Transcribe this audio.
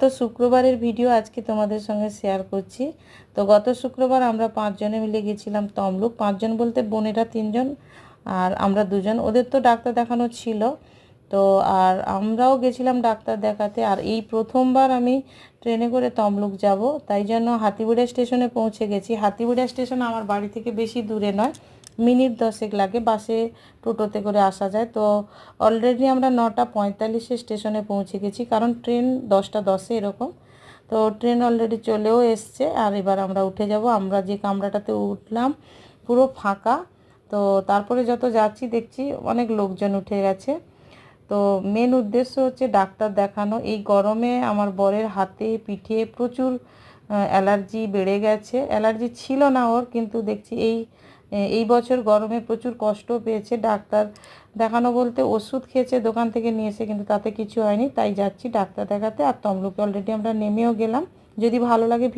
তো শুক্রবারের ভিডিও আজকে তোমাদের সঙ্গে শেয়ার করছি। তো গত শুক্রবার আমরা পাঁচজনে মিলে গেছিলাম তমলুক। পাঁচজন বলতে বোনেরা তিনজন আর আমরা দুজন। ওদের তো ডাক্তার দেখানো ছিল। তো আর আমরাও গেছিলাম ডাক্তার দেখাতে। আর এই প্রথমবার আমি ট্রেনে করে তমলুক যাব। তাই জন্য হাতিগুড়া স্টেশনে পৌঁছে গেছি। হাতিগুড়া স্টেশন আমার বাড়ি থেকে বেশি দূরে নয়। মিনিট দশেক লাগে বাসে, টোটোতে করে আসা যায়। তো অলরেডি আমরা নটা পঁয়তাল্লিশে স্টেশনে পৌঁছে গেছি, কারণ ট্রেন দশটা দশে এরকম। তো ট্রেন অলরেডি চলেও এসছে, আর এবার আমরা উঠে যাব। আমরা যে কামরাটাতে উঠলাম, পুরো ফাঁকা। তো তারপরে যত যাচ্ছি দেখছি অনেক লোকজন উঠে গেছে। তো মেন উদ্দেশ্য হচ্ছে ডাক্তার দেখানো। এই গরমে আমার বরের হাতে পিঠে প্রচুর অ্যালার্জি বেড়ে গেছে। অ্যালার্জি ছিল না ওর, কিন্তু দেখছি এই এই বছর গরমে প্রচুর কষ্ট পেয়েছে। ডাক্তার দেখানো বলতে ওষুধ খেয়েছে, দোকান থেকে নিয়ে এসে, কিন্তু তাতে কিছু হয়নি। তাই যাচ্ছি ডাক্তার দেখাতে। আর তমলুকে অলরেডি আমরা নেমেও গেলাম। যদি ভালো লাগে ভিডিও